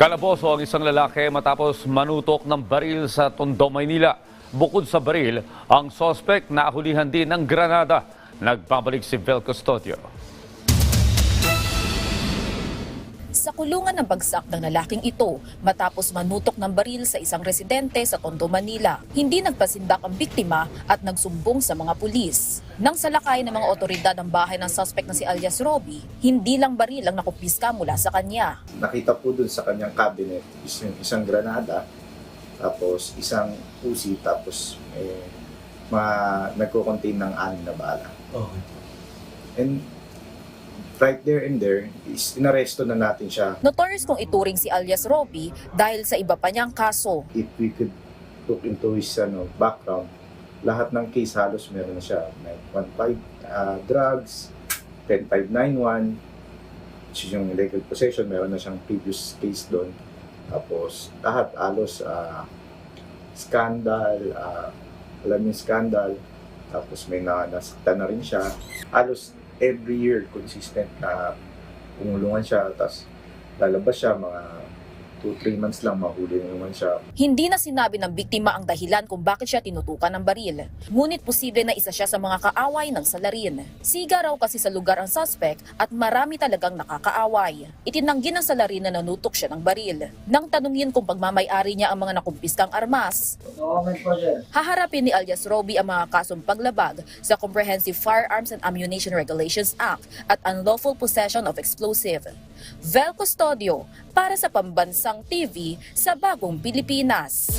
Kalaboso ang isang lalaki matapos manutok ng baril sa Tondo, Maynila. Bukod sa baril, ang sospek naahulihan din ng granada. Nagbabalik si Vel Custodio. Sa kulungan ng bagsak ng lalaking ito matapos manutok ng baril sa isang residente sa Tondo, Manila. Hindi nagpasindak ang biktima at nagsumbong sa mga pulis. Nang salakay ng mga otoridad ang bahay ng suspect na si alias Roby, hindi lang baril ang nakupiska mula sa kanya. nakita po dun sa kanyang cabinet is yung isang granada, tapos isang usi, tapos eh, ma, nagko-contain ng anim na bala. And right there and there, is inaresto na natin siya. Notorious kong ituring si alias Roby dahil sa iba pa niyang kaso. If we could look into his ano, background, lahat ng case halos meron na siya. 915 uh, drugs, 10591, which is yung illegal possession, meron na siyang previous case doon. Tapos lahat halos ah, scandal, ah, alam yung scandal, tapos may na, nasaktan na rin siya. Halos every year consistent na pumulungan siya, tapos lalabas siya mga 2-3 months lang mahuli na naman siya. Hindi na sinabi ng biktima ang dahilan kung bakit siya tinutukan ng baril. Ngunit posible na isa siya sa mga kaaway ng salarin. Siga raw kasi sa lugar ang suspect at marami talagang nakakaaway. Itinanggi ng salarin na nanutok siya ng baril. Nang tanungin kung pagmamayari niya ang mga nakumpiskang armas, sir. haharapin ni alias Roby ang mga kasong paglabag sa Comprehensive Firearms and Ammunition Regulations Act at unlawful possession of explosive. Vel Custodio para sa Pambansang TV sa Bagong Pilipinas.